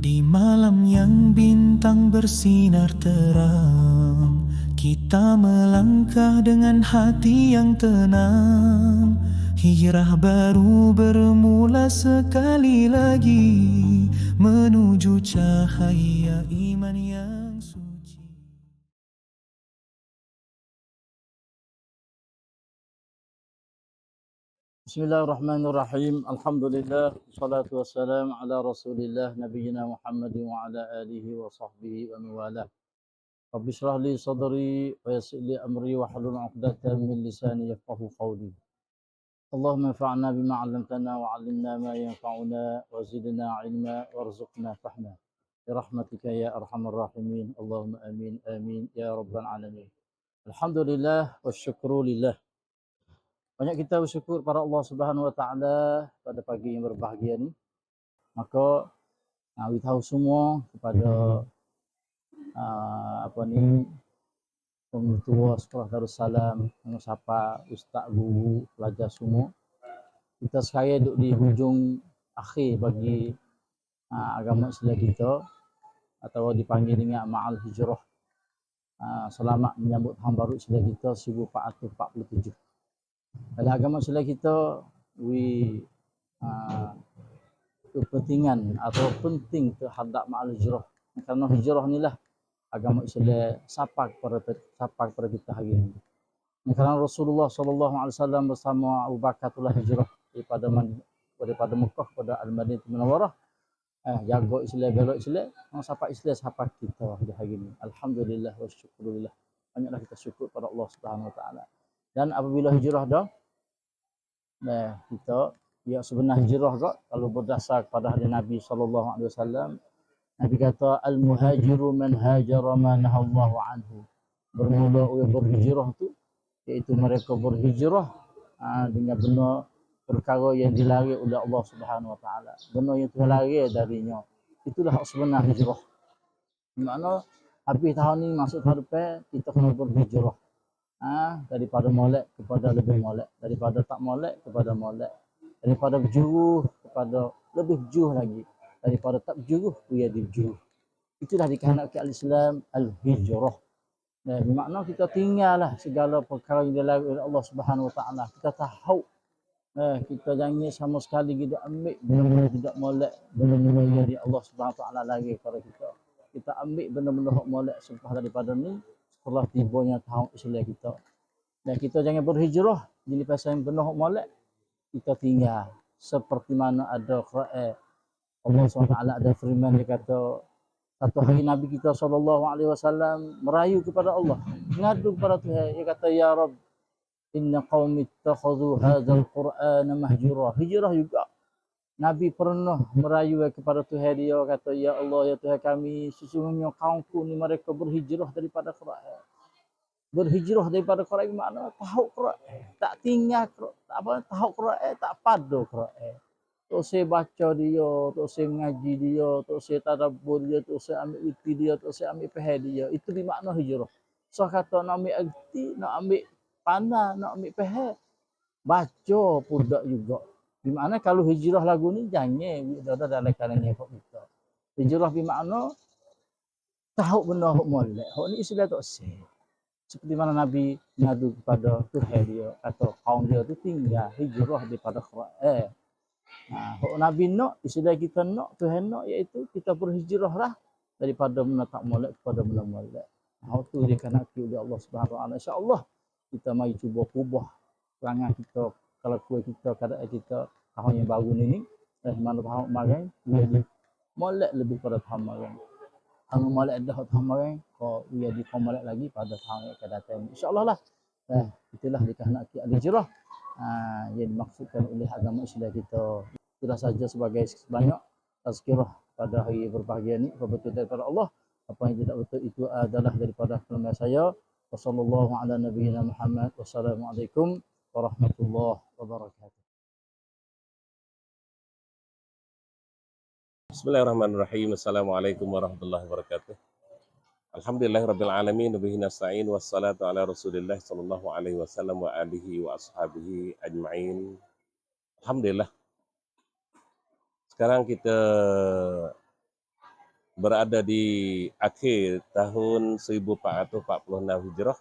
Di malam yang bintang bersinar terang Kita melangkah dengan hati yang tenang. Hijrah baru bermula sekali lagi Menuju cahaya iman yang بسم الله الرحمن الرحيم الحمد لله والصلاة والسلام على رسول الله نبينا محمد وعلى آله وصحبه ومن والاه رب اشرح لي صدري ويسر لي أمري واحلل عقدة من لساني يفقه قولي اللهم انفعنا بما علمتنا وعلمنا ما ينفعنا وزدنا علما وارزقنا فهما برحمتك يا أرحم الراحمين اللهم آمين آمين يا رب العالمين الحمد لله والشكر لله Banyak kita bersyukur pada Allah Subhanahu Wa Taala pada pagi yang berbahagia ni. Maka uh, we tahu semua kepada uh, apa ni pengetua sekolah Darussalam, pengesapa, ustaz, guru, pelajar semua. Kita sekarang duduk di hujung akhir bagi uh, agama Islam kita atau dipanggil dengan Ma'al Hijrah. Uh, selamat menyambut tahun baru Islam kita 1447. Dalam agama Islam kita, we uh, kepentingan atau penting terhadap ma'al hijrah. Kerana hijrah ni lah agama Islam sapa kepada sapa kepada kita hari ini. Kerana Rasulullah SAW bersama Abu Bakar telah hijrah daripada daripada Mekah kepada Al-Madinah Munawwarah. Eh, jaga Islam, belok Islam, orang sapa Islam sapa kita di hari ini. Alhamdulillah wa syukurillah. Banyaklah kita syukur pada Allah Subhanahu Wa Taala. Dan apabila hijrah dah, nah kita ya sebenar hijrah kak kalau berdasar kepada hadis Nabi sallallahu alaihi wasallam Nabi kata al muhajiru man hajara ma nahallahu anhu. Bermula oleh berhijrah tu iaitu mereka berhijrah aa, dengan benar perkara yang dilarang oleh Allah Subhanahu wa taala. Benar yang Tuhan larang darinya. Itulah hak sebenar hijrah. Makna habis tahun ni masuk tahun depan kita kena berhijrah ha, daripada molek kepada lebih molek, daripada tak molek kepada molek, daripada berjuruh kepada lebih berjuruh lagi, daripada tak berjuruh dia berjuruh. Itulah dikehendaki al-Islam al-hijrah. Nah, bermakna kita tinggallah segala perkara yang dilakukan oleh Allah Subhanahu Wa Taala. Kita tahu eh, kita jangan sama sekali kita ambil benda-benda tidak molek, benda-benda yang dari Allah Subhanahu Wa Taala lagi kepada kita. Kita ambil benda-benda hak molek selepas daripada ni, setelah tibanya tahun Islam kita. Dan kita jangan berhijrah. Jadi pasal yang penuh molek kita tinggal. Seperti mana ada Quran. Allah SWT ada firman dia kata satu hari Nabi kita sallallahu alaihi wasallam merayu kepada Allah. Ngadu kepada Tuhan. Dia kata ya Rabb inna qaumi ittakhadhu hadzal qur'ana mahjura. Hijrah juga Nabi pernah merayu kepada Tuhan dia kata ya Allah ya Tuhan kami sesungguhnya kaumku ni mereka berhijrah daripada Quran. Berhijrah daripada Quran makna tahu Quran. Tak tinggal Quran tak apa tahu Quran tak pada Quran. Tu saya baca dia tu saya mengaji dia tu saya tadabbur dia tu saya ambil witi dia tu saya ambil faham dia. Itu di makna hijrah. So kata nak ambil erti nak ambil pandang nak ambil faham baca pun tak juga di mana kalau hijrah lagu ni jangan ada dalam kalangan kita hijrah di makna tahu benda hok molek hok ni istilah tak sah seperti mana Nabi ngadu kepada Tuhan dia atau kaum dia tu tinggal hijrah daripada Quran. Nah, Nabi nak, istilah kita nak, Tuhan nak iaitu kita berhijrah lah daripada menatap molek kepada benda molek. Nah, itu dia kena oleh Allah Taala. Insya-Allah kita mari cuba ubah perangai kita, kalau kita, keadaan kita tahun yang baru ni, eh, mana tahun kemarin, lebih molek lebih pada tahun kemarin tahun molek dah tahun kemarin kau ia di molek lagi pada tahun yang akan datang. Insyaallah lah. Eh, itulah dikehendaki al-hijrah uh, yang dimaksudkan oleh agama Islam kita. Sudah saja sebagai sebanyak tazkirah pada hari berbahagia ini apa betul daripada Allah. Apa yang tidak betul itu adalah daripada kelemahan saya. Wasallallahu ala Muhammad wassalamualaikum warahmatullahi wabarakatuh Bismillahirrahmanirrahim. Assalamualaikum warahmatullahi wabarakatuh. Alhamdulillah rabbil alamin bihi nasta'in wassalatu ala Rasulillah sallallahu alaihi wasallam wa alihi wa ashabihi ajma'in. Alhamdulillah. Sekarang kita berada di akhir tahun 1446 Hijrah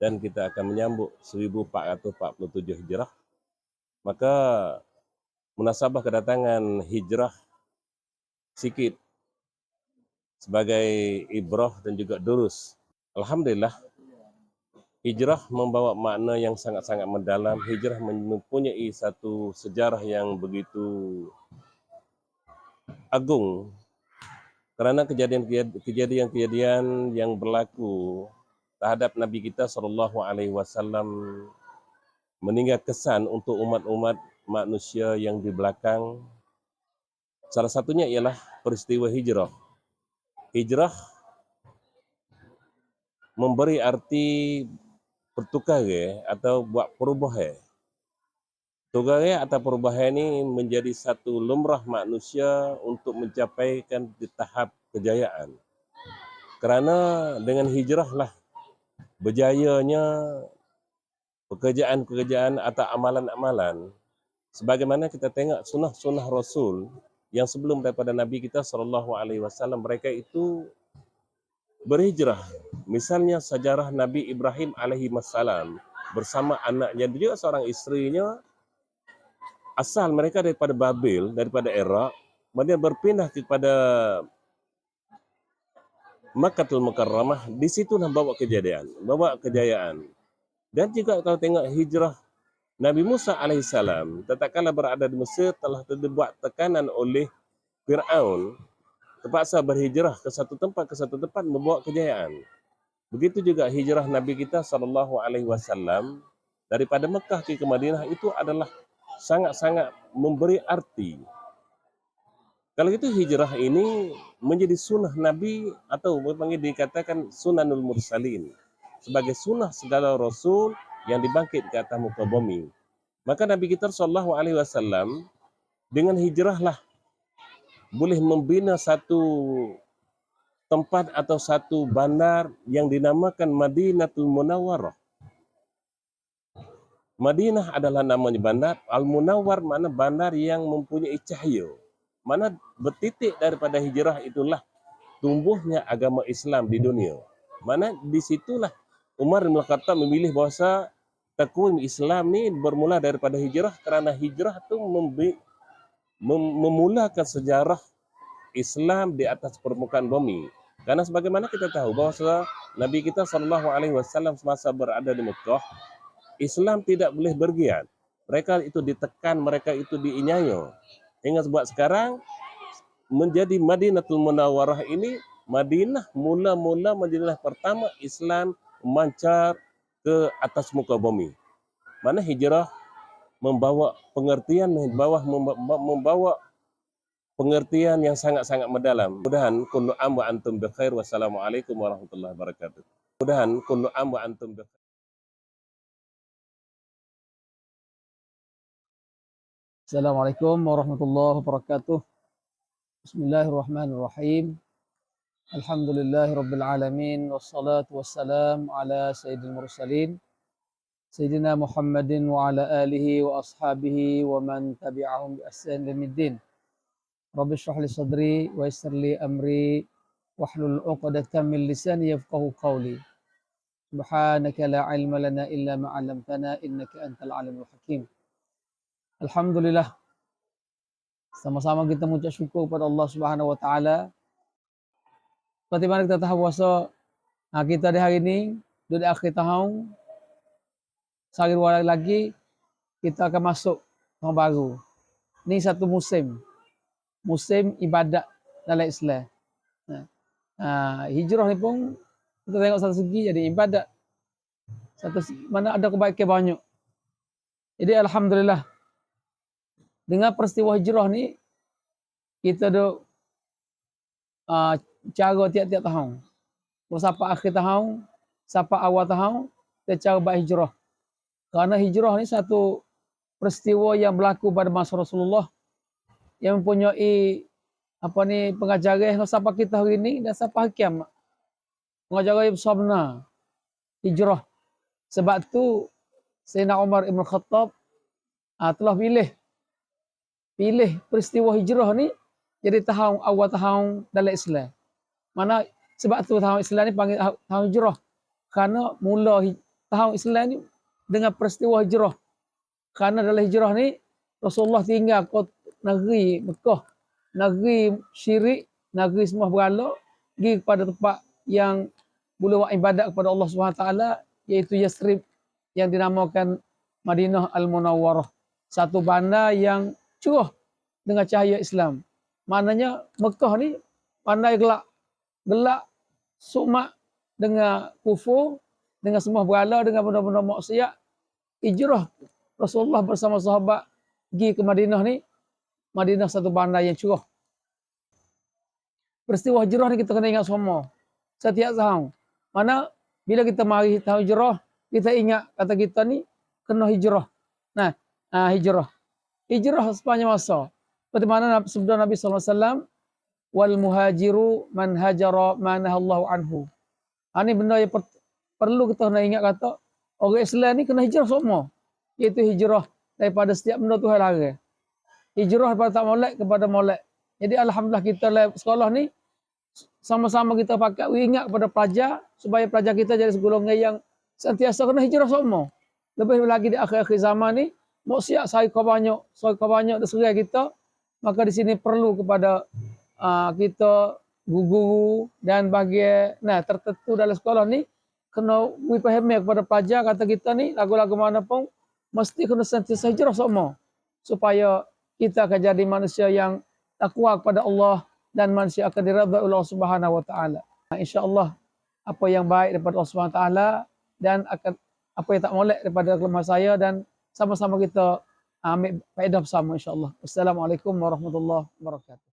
dan kita akan menyambut 1447 Hijrah. Maka munasabah kedatangan hijrah sikit sebagai ibrah dan juga durus. Alhamdulillah hijrah membawa makna yang sangat-sangat mendalam. Hijrah mempunyai satu sejarah yang begitu agung kerana kejadian-kejadian yang berlaku terhadap Nabi kita sallallahu alaihi wasallam meninggal kesan untuk umat-umat manusia yang di belakang. Salah satunya ialah peristiwa hijrah. Hijrah memberi arti bertukar atau buat perubahan. Tukar atau perubahan ini menjadi satu lumrah manusia untuk mencapaikan di tahap kejayaan. Kerana dengan hijrahlah berjayanya pekerjaan-pekerjaan atau amalan-amalan. Sebagaimana kita tengok sunnah-sunnah Rasul yang sebelum daripada Nabi kita sallallahu alaihi wasallam mereka itu berhijrah. Misalnya sejarah Nabi Ibrahim alaihi wasallam bersama anaknya. Dan juga seorang isterinya asal mereka daripada Babil, daripada Iraq, kemudian berpindah kepada Makkatul Mukarramah, di situ nak bawa kejadian, bawa kejayaan. Dan juga kalau tengok hijrah Nabi Musa alaihissalam, tatkala berada di Mesir telah dibuat tekanan oleh Fir'aun, terpaksa berhijrah ke satu tempat ke satu tempat membawa kejayaan. Begitu juga hijrah Nabi kita sallallahu alaihi wasallam daripada Mekah ke Madinah itu adalah sangat-sangat memberi arti. Kalau itu hijrah ini menjadi sunnah Nabi atau panggil dikatakan sunanul mursalin sebagai sunnah segala rasul yang dibangkit ke atas muka bumi. Maka Nabi kita sallallahu alaihi wasallam dengan hijrahlah boleh membina satu tempat atau satu bandar yang dinamakan Madinatul Munawwarah. Madinah adalah namanya bandar. Al-Munawwar mana bandar yang mempunyai cahaya. Mana bertitik daripada hijrah itulah tumbuhnya agama Islam di dunia. Mana di situlah Umar bin Khattab memilih bahawa takwim Islam ni bermula daripada hijrah kerana hijrah tu mem, memulakan sejarah Islam di atas permukaan bumi. Karena sebagaimana kita tahu bahawa Nabi kita sallallahu alaihi wasallam semasa berada di Mekah Islam tidak boleh bergiat. Mereka itu ditekan, mereka itu diinyayo. Hingga sebab sekarang menjadi Madinatul Munawwarah ini Madinah mula-mula Madinah pertama Islam memancar ke atas muka bumi. Mana hijrah membawa pengertian membawa membawa pengertian yang sangat-sangat mendalam. Mudahan kullu am wa antum bi khair. Wassalamualaikum warahmatullahi wabarakatuh. Mudahan kullu am wa antum bi السلام عليكم ورحمة الله وبركاته. بسم الله الرحمن الرحيم. الحمد لله رب العالمين والصلاة والسلام على سيد المرسلين سيدنا محمد وعلى آله وأصحابه ومن تبعهم بأحسان لم الدين. رب اشرح لي صدري ويسر لي أمري واحلل عقدة من لساني يفقه قولي. سبحانك لا علم لنا إلا ما علمتنا إنك أنت العلم الحكيم. Alhamdulillah. Sama-sama kita mengucap syukur kepada Allah Subhanahu Wa Taala. Seperti mana kita tahu bahasa nah kita di hari ini di akhir tahun sehari dua lagi kita akan masuk tahun baru. Ini satu musim. Musim ibadat dalam Islam. Nah, hijrah ni pun kita tengok satu segi jadi ibadat. Satu mana ada kebaikan banyak. Jadi alhamdulillah dengan peristiwa hijrah ni kita duk uh, cara tiap-tiap tahun. Sampai akhir tahun, sampai awal tahun, kita cara buat hijrah. Kerana hijrah ni satu peristiwa yang berlaku pada masa Rasulullah yang mempunyai apa ni pengajaran sampai kita hari ini dan sampai hari kiamat. Pengajaran yang besar benar. Hijrah. Sebab tu Sayyidina Umar Ibn Khattab uh, telah pilih pilih peristiwa hijrah ni jadi tahun awal tahun dalam Islam. Mana sebab tu tahun Islam ni panggil tahun- tahun hijrah. Kerana mula tahun Islam ni dengan peristiwa hijrah. Kerana dalam hijrah ni Rasulullah tinggal kot negeri Mekah, negeri syirik, negeri semua berhala, pergi kepada tempat yang boleh buat ibadat kepada Allah Taala iaitu Yasrib yang dinamakan Madinah Al-Munawwarah. Satu bandar yang cerah dengan cahaya Islam. Maknanya Mekah ni pandai gelap. Gelap sumak dengan kufur, dengan semua berhala, dengan benda-benda maksiat. Hijrah Rasulullah bersama sahabat pergi ke Madinah ni. Madinah satu bandar yang cerah. Peristiwa hijrah ni kita kena ingat semua. Setiap tahun. Mana bila kita mari tahun hijrah, kita ingat kata kita ni kena hijrah. Nah, ah, hijrah. Hijrah sepanjang masa. Seperti mana sabda Nabi SAW, wal muhajiru man hajara manahallahu anhu. Ha, ni benda yang per- perlu kita kena ingat kata, orang Islam ni kena hijrah semua. Iaitu hijrah daripada setiap benda Tuhan larang. Hijrah daripada tak molek kepada molek. Jadi Alhamdulillah kita dalam sekolah ni, sama-sama kita pakai ingat kepada pelajar, supaya pelajar kita jadi segolongan yang sentiasa kena hijrah semua. Lebih lagi di akhir-akhir zaman ni, maksiat saya banyak, saya banyak di serai kita, maka di sini perlu kepada uh, kita guru-guru dan bagi nah tertentu dalam sekolah ni kena we fahami kepada pelajar kata kita ni lagu-lagu mana pun mesti kena sentiasa hijrah semua supaya kita akan jadi manusia yang takwa kepada Allah dan manusia akan oleh Allah Subhanahu wa taala. Insya-Allah apa yang baik daripada Allah Subhanahu wa taala dan akan apa yang tak molek daripada kelemahan saya dan sama-sama kita ambil faedah bersama insya-Allah. Assalamualaikum warahmatullahi wabarakatuh.